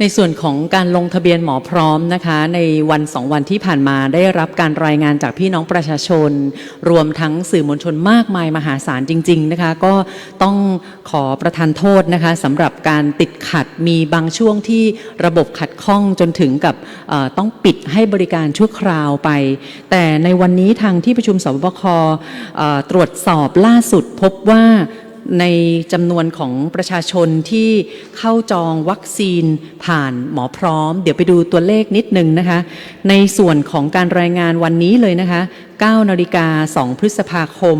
ในส่วนของการลงทะเบียนหมอพร้อมนะคะ ในวันสองวันที่ผ่านมาได้รับการรายงานจากพี่น้องประชาชน รวมทั้งสื่อมวลชนมากมายมหาศาลจริง ๆนะคะ ก็ต้องขอประทานโทษนะคะสำหรับการติดขัดมีบางช่วงที่ระบบขัดข้องจนถึงกับต้องปิดให้บริการชั่วคราวไป แต่ในวันนี้ทางที่ประชุมสบคตรวจสอบล่าสุดพบว่า ในจำนวนของประชาชนที่เข้าจองวัคซีนผ่านหมอพร้อม เดี๋ยวไปดูตัวเลขนิดนึงนะคะ ในส่วนของการรายงานวันนี้เลยนะคะ9นาฬิกา2พฤษภาคม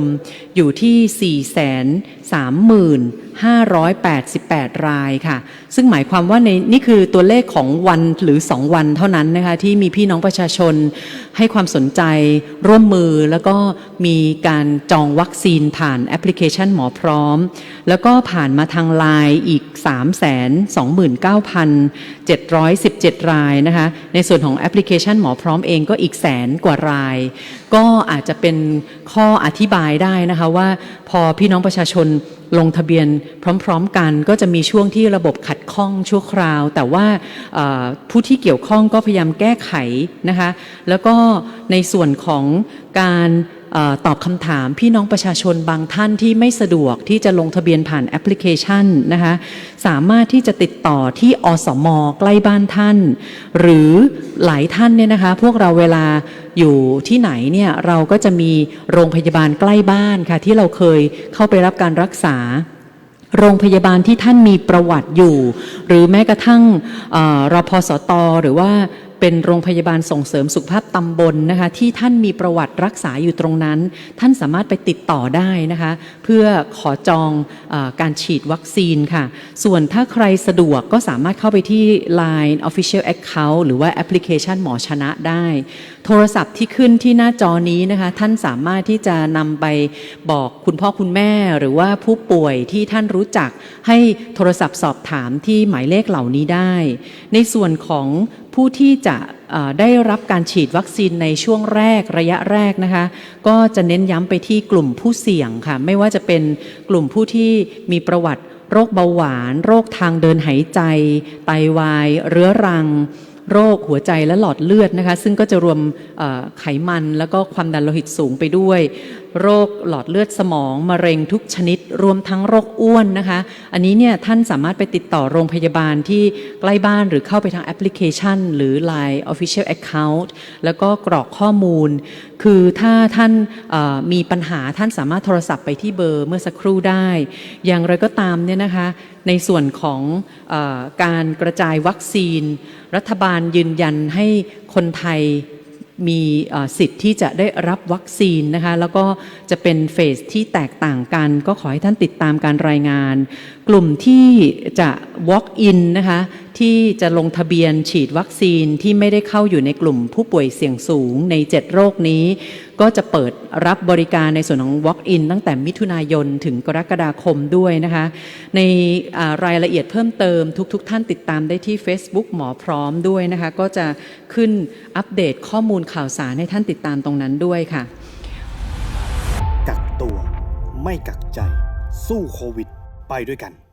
อยู่ที่ 4 3 588 รายค่ะ ซึ่งหมายความว่าในนี่คือตัวเลขของวันหรือ 2 วันเท่านั้นนะคะ ที่มีพี่น้องประชาชนให้ความสนใจร่วมมือแล้วก็มีการจองวัคซีนผ่านแอปพลิเคชันหมอพร้อม แล้วก็ผ่านมาทางไลน์อีก 329,717 รายนะคะ ในส่วนของแอปพลิเคชันหมอพร้อมเองก็อีกแสนกว่าราย ก็อาจจะเป็นข้ออธิบายได้นะคะว่าพอพี่น้องประชาชนลงทะเบียนพร้อม ๆ กัน ก็จะมีช่วงที่ระบบขัดข้องชั่วคราว แต่ว่าผู้ที่เกี่ยวข้องก็พยายามแก้ไขนะคะแล้วก็ในส่วนของการ ตอบคำถามพี่น้องประชาชนบางท่านที่ไม่สะดวกที่จะลงทะเบียนผ่านแอปพลิเคชันนะคะสามารถที่จะติดต่อที่อสมใกล้บ้านท่าน หรือหลายท่านเนี่ยนะคะพวกเราเวลาอยู่ที่ไหนเนี่ยเราก็จะมีโรงพยาบาลใกล้บ้านค่ะที่เราเคยเข้าไปรับการรักษาโรงพยาบาลที่ท่านมีประวัติอยู่ หรือแม้กระทั่งเออรพสต หรือว่าเป็นโรงพยาบาลส่งเสริมสุขภาพ ตำบลนะคะที่ท่านมีประวัติรักษาอยู่ตรงนั้น ท่านสามารถไปติดต่อได้นะคะ เพื่อขอจองอการฉีดวัคซีนค่ะ ส่วนถ้าใครสะดวกก็สามารถเข้าไปที่ Line Official Account หรือว่าแอปพลิเคชันหมอชนะได้ โทรศัพท์ที่ขึ้นที่หน้าจอนี้นะคะ ท่านสามารถที่จะนำไปบอกคุณพ่อคุณแม่หรือว่าผู้ป่วยที่ท่านรู้จักให้โทรศัพท์สอบถามที่หมายเลขเหล่านี้ได้ ในส่วนของผู้ที่จะ ได้รับการฉีดวัคซีนในช่วงแรกระยะแรกนะคะ ก็จะเน้นย้ำไปที่กลุ่มผู้เสี่ยงค่ะ ไม่ว่าจะเป็นกลุ่มผู้ที่มีประวัติโรคเบาหวาน โรคทางเดินหายใจ ไตวาย เรื้อรัง โรคหัวใจและหลอดเลือดนะคะ ซึ่งก็จะรวมไขมันแล้วก็ความดันโลหิตสูงไปด้วย โรคหลอดเลือดสมองมะเร็งทุกชนิด รวมทั้งโรคอ้วนนะคะ อันนี้เนี่ยท่านสามารถไปติดต่อโรงพยาบาลที่ใกล้บ้านหรือเข้าไปทางแอปพลิเคชัน หรือ Line Official Account แล้วก็กรอกข้อมูล คือถ้าท่านมีปัญหาท่านสามารถโทรศัพท์ไปที่เบอร์เมื่อสักครู่ได้ อย่างไรก็ตามเนี่ยนะคะ ในส่วนของอการกระจายวัคซีน รัฐบาลยืนยันให้คนไทยมีสิทธิ์ที่จะได้รับวัคซีนนะคะแล้วก็จะเป็นเฟสที่แตกต่างกัน ก็ขอให้ท่านติดตามการรายงาน กลุ่มที่จะ walk in นะคะ ที่จะลงทะเบียนฉีดวัคซีนที่ไม่ได้เข้าอยู่ในกลุ่มผู้ป่วยเสี่ยงสูงใน 7 โรคนี้ ก็จะเปิดรับบริการในส่วนของ walk in ตั้งแต่มิถุนายนถึงกรกฎาคมด้วยนะคะ ในรายละเอียดเพิ่มเติมทุกๆทท่านติดตามได้ที่ Facebook หมอพร้อมด้วยนะคะ ก็จะขึ้นอัปเดตข้อมูลข่าวสารให้ท่านติดตามตรงนั้นด้วยค่ะ กักตัว ไม่กักใจ สู้โควิด ไปด้วยกัน